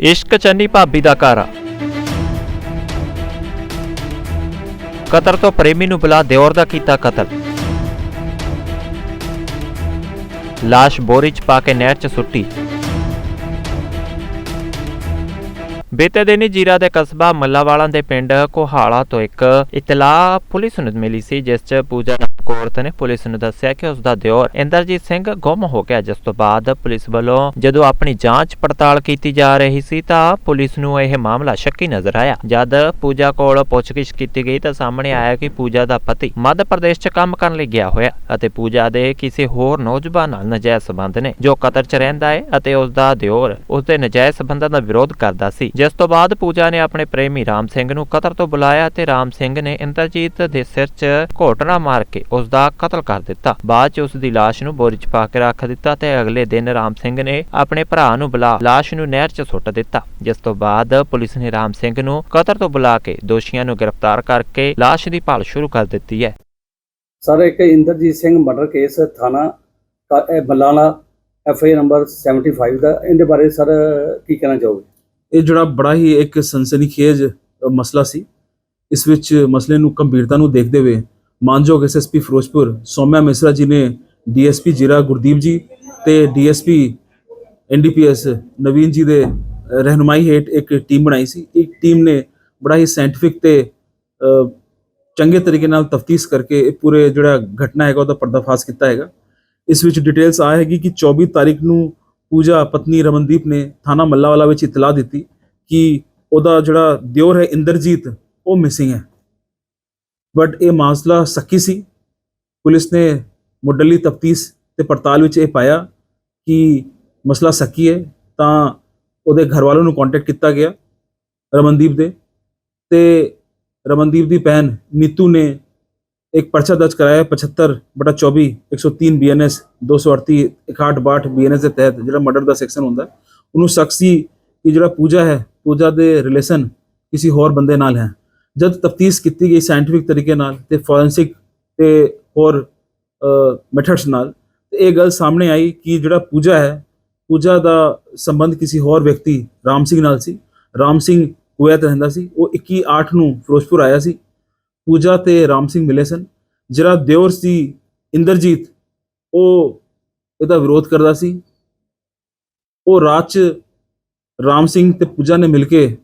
ਇਸ਼ਕ ਚੰਨੀ ਭਾਬੀ ਦਾ ਘਰ ਕਤਰ ਤੋਂ ਪ੍ਰੇਮੀ ਨੂੰ ਬੁਲਾ ਦਿਓਰ ਦਾ ਕੀਤਾ ਕਤਲ। ਲਾਸ਼ ਬੋਰੀ ਚ ਪਾ ਕੇ ਨਹਿਰ ਚ ਸੁੱਟੀ। ਬੀਤੇ ਦਿਨੀ ਜੀਰਾ ਦੇ ਕਸਬਾ ਮੱਲਾਵਾਲਾਂ ਦੇ ਪਿੰਡ ਕੋਹਾਲਾ ਤੋਂ ਇੱਕ ਇਤਲਾਹ ਪੁਲਿਸ ਨੂੰ ਮਿਲੀ ਸੀ, ਜਿਸ 'ਚ ਪੂਜਾ ਨਾਮਕ ਔਰਤ ਨੇ ਪੁਲਿਸ ਨੂੰ ਦੱਸਿਆ ਕਿ ਉਸ ਦਾ ਦਿਓਰ ਇੰਦਰਜੀਤ ਸਿੰਘ ਗੁੰਮ ਹੋ ਗਿਆ, ਜਿਸ ਤੋਂ ਬਾਅਦ ਪੁਲਿਸ ਵੱਲੋਂ ਜਦੋਂ ਆਪਣੀ ਜਾਂਚ ਪੜਤਾਲ ਕੀਤੀ ਜਾ ਰਹੀ ਸੀ ਤਾਂ ਪੁਲਿਸ ਨੂੰ ਇਹ ਮਾਮਲਾ ਸ਼ੱਕੀ ਨਜ਼ਰ ਆਇਆ। ਜਦ ਪੂਜਾ ਕੋਲ ਪੁੱਛਗਿੱਛ ਕੀਤੀ ਗਈ ਤਾਂ ਸਾਹਮਣੇ ਆਇਆ ਕਿ ਪੂਜਾ ਦਾ ਪਤੀ ਮੱਧ ਪ੍ਰਦੇਸ਼ 'ਚ ਕੰਮ ਕਰਨ ਲਈ ਗਿਆ ਹੋਇਆ ਅਤੇ ਪੂਜਾ ਦੇ ਕਿਸੇ ਹੋਰ ਨੌਜਵਾਨ ਨਾਲ ਨਜਾਇਜ਼ ਸਬੰਧ ਨੇ, ਜੋ ਕਤਰ 'ਚ ਰਹਿੰਦਾ ਹੈ ਅਤੇ ਉਸ ਦਾ ਦਿਓਰ ਉਸ ਦੇ ਨਜਾਇਜ਼ ਸਬੰਧਾਂ ਦਾ ਵਿਰੋਧ ਕਰਦਾ ਸੀ। ਜਿਸ ਤੋਂ ਬਾਅਦ ਪੂਜਾ ਨੇ ਆਪਣੇ ਪ੍ਰੇਮੀ ਰਾਮ ਸਿੰਘ ਨੂੰ ਕਤਰ ਤੋਂ ਬੁਲਾਇਆ ਤੇ ਰਾਮ ਸਿੰਘ ਨੇ ਇੰਦਰਜੀਤ ਦੇ ਸਿਰ 'ਚ ਘੋਟਣਾ ਮਾਰ ਕੇ ਉਸ ਦਾ ਕਤਲ ਕਰ ਦਿੱਤਾ। ਬਾਅਦ 'ਚ ਉਸ ਦੀ ਲਾਸ਼ ਨੂੰ ਬੋਰੀ 'ਚ ਪਾ ਕੇ ਰੱਖ ਦਿੱਤਾ ਤੇ ਅਗਲੇ ਦਿਨ ਰਾਮ ਸਿੰਘ ਨੇ ਆਪਣੇ ਭਰਾ ਨੂੰ ਬੁਲਾ ਲਾਸ਼ ਨੂੰ ਨਹਿਰ 'ਚ ਸੁੱਟ ਦਿੱਤਾ ਜਿਸ ਤੋਂ ਬਾਅਦ ਪੁਲਿਸ ਨੇ ਰਾਮ ਸਿੰਘ ਨੂੰ ਕਤਰ ਤੋਂ ਬੁਲਾ ਕੇ ਦੋਸ਼ੀਆਂ ਨੂੰ ਗ੍ਰਿਫਤਾਰ ਕਰਕੇ ਲਾਸ਼ ਦੀ ਭਾਲ ਸ਼ੁਰੂ ਕਰ ਦਿੱਤੀ ਹੈ। ਸਰ ਇੱਕ ਇੰਦਰਜੀਤ ਸਿੰਘ ਮਰਡਰ ਕੇਸ ਥਾਣਾ ਕ- ਇਹ ਬੱਲਾਲਾ ਐਫ ਆਈ ਨੰਬਰ 75 ਦਾ ਇਹਦੇ ਬਾਰੇ ਸਰ ਕੀ ਕਹਿਣਾ ਚਾਹੋਗੇ? ਇਹ ਜਿਹੜਾ ਬੜਾ ਹੀ ਇੱਕ ਸਨਸਨੀਖੇਜ ਮਸਲਾ ਸੀ ਇਸ ਵਿੱਚ ਮਸਲੇ ਨੂੰ ਗੰਭੀਰਤਾ ਨੂੰ ਦੇਖਦੇ ਹੋਏ ਮਾਨਯੋਗ ਐਸਐਸਪੀ ਫਿਰੋਜ਼ਪੁਰ ਸੋਮਿਆ ਮਿਸਰਾ ਜੀ ਨੇ ਡੀਐਸਪੀ ਜੀਰਾ ਗੁਰਦੀਪ ਜੀ ਤੇ ਡੀਐਸਪੀ ਐਨਡੀਪੀਐਸ ਨਵੀਨ ਜੀ ਦੇ ਅ, ਰਹਿਨੁਮਾਈ ਹੇਠ ਇੱਕ ਟੀਮ ਬਣਾਈ ਸੀ। ਇੱਕ ਟੀਮ ਨੇ ਬੜਾ ਹੀ ਸਾਇੰਟਿਫਿਕ ਤੇ ਚੰਗੇ ਤਰੀਕੇ ਨਾਲ ਤਫਤੀਸ਼ ਕਰਕੇ ਇਹ ਪੂਰੇ ਜਿਹੜਾ ਘਟਨਾ ਹੈਗਾ ਉਹਦਾ ਪਰਦਾਫਾਸ਼ ਕੀਤਾ ਹੈਗਾ। ਇਸ ਵਿੱਚ ਡਿਟੇਲਸ ਆ ਹੈਗੀ ਕਿ 24 ਤਾਰੀਖ ਨੂੰ ਪੂਜਾ ਪਤਨੀ ਰਮਨਦੀਪ ਨੇ ਥਾਣਾ ਮੱਲਾਵਾਲਾ ਵਿੱਚ ਇਤਲਾਹ ਦਿੱਤੀ ਕਿ ਉਹਦਾ ਜਿਹੜਾ ਦਿਓਰ ਹੈ ਇੰਦਰਜੀਤ ਉਹ ਮਿਸਿੰਗ ਹੈ। ਬਟ ਇਹ ਮਾਸਲਾ ਸੱਕੀ ਸੀ। ਪੁਲਿਸ ਨੇ ਮੁੱਢਲੀ ਤਫਤੀਸ਼ ਤੇ ਪੜਤਾਲ ਵਿੱਚ ਇਹ ਪਾਇਆ ਕਿ ਮਸਲਾ ਸੱਕੀ ਹੈ ਤਾਂ ਉਹਦੇ ਘਰ ਵਾਲਿਆਂ ਨੂੰ ਕੰਟੈਕਟ ਕੀਤਾ ਗਿਆ ਰਮਨਦੀਪ ਦੇ ਤੇ ਰਮਨਦੀਪ ਦੀ ਭੈਣ ਨੀਤੂ ਨੇ ਇੱਕ ਪਰਚਾ ਦਰਜ ਕਰਾਇਆ 75 ਬਟਾ 24 103 ਬੀਐਨਐਸ 238 61 ਬੀਐਨਐਸ ਦੇ ਤਹਿਤ ਜਿਹੜਾ ਮਰਡਰ ਦਾ ਸੈਕਸ਼ਨ ਹੁੰਦਾ। ਹੈ, ਉਹਨੂੰ ਸ਼ਖਸੀ ਕਿ ਜਿਹੜਾ ਪੂਜਾ ਹੈ ਪੂਜਾ ਦੇ ਰਿਲੇਸ਼ਨ ਕਿਸੇ ਹੋਰ ਬੰਦੇ ਨਾਲ ਹੈ। ਜਦ ਤਫਤੀਸ਼ ਕੀਤੀ ਗਈ ਸਾਇੰਟਿਫਿਕ ਤਰੀਕੇ ਨਾਲ ਤੇ ਫੋਰੈਂਸਿਕ ਤੇ ਹੋਰ ਮੈਥਡਸ ਨਾਲ ਇਹ ਗੱਲ ਸਾਹਮਣੇ ਆਈ ਕਿ ਜਿਹੜਾ ਪੂਜਾ ਹੈ, ਪੂਜਾ ਦਾ ਸੰਬੰਧ ਕਿਸੇ ਹੋਰ ਵਿਅਕਤੀ, ਰਾਮ ਸਿੰਘ ਨਾਲ ਸੀ। ਰਾਮ ਸਿੰਘ ਕੁਵੈਤ ਰਹਿੰਦਾ ਸੀ। ਉਹ 21 8 ਨੂੰ ਫਿਰੋਜ਼ਪੁਰ ਆਇਆ ਸੀ। ਪੂਜਾ ਤੇ ਰਾਮ ਸਿੰਘ ਮਿਲੇ ਸਨ। ਜਿਹੜਾ ਦਿਓਰ ਸੀ, ਇੰਦਰਜੀਤ, ਉਹ ਇਹਦਾ ਵਿਰੋਧ ਕਰਦਾ ਸੀ। ਉਹ ਰਾਤ ਚ ਰਾਮ ਸਿੰਘ ਤੇ ਪੂਜਾ ਨੇ ਮਿਲ ਕੇ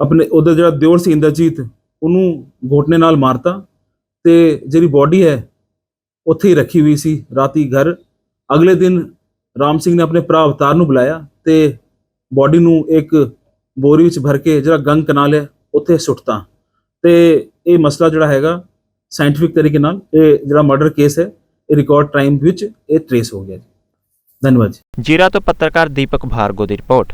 ਆਪਣੇ ਉਹਦਾ ਜਿਹੜਾ ਦਿਓਰ ਸੀ ਇੰਦਰਜੀਤ, ਉਹਨੂੰ ਘੋਟਨੇ ਨਾਲ ਮਾਰਤਾ ਤੇ ਜਿਹੜੀ ਬਾਡੀ ਹੈ, ਉੱਥੇ ਹੀ ਰੱਖੀ ਹੋਈ ਸੀ, ਰਾਤੀ ਘਰ। ਅਗਲੇ ਦਿਨ ਰਾਮ ਸਿੰਘ ਨੇ ਆਪਣੇ ਭਰਾ ਅਵਤਾਰ ਨੂੰ ਬੁਲਾਇਆ ਤੇ ਬਾਡੀ ਨੂੰ ਇੱਕ ਬੋਰੀ ਵਿੱਚ ਭਰ ਕੇ ਜਿਹੜਾ ਗੰਗ ਕਨਾਲ ਹੈ, ਉੱਥੇ ਸੁੱਟਤਾ। ਤੇ ਇਹ ਮਸਲਾ ਜਿਹੜਾ ਹੈਗਾ ਸਾਇੰਟਿਫਿਕ ਤਰੀਕੇ ਨਾਲ ਇਹ ਜਿਹੜਾ ਮਰਡਰ ਕੇਸ ਹੈ, ਇਹ ਰਿਕਾਰਡ ਟਾਈਮ ਵਿੱਚ ਇਹ ਟ੍ਰੇਸ ਹੋ ਗਿਆ ਜੀ। ਧੰਨਵਾਦ ਜੀ। ਜੀਰਾ ਤੋਂ ਪੱਤਰਕਾਰ ਦੀਪਕ ਭਾਰਗੋ ਦੀ ਰਿਪੋਰਟ।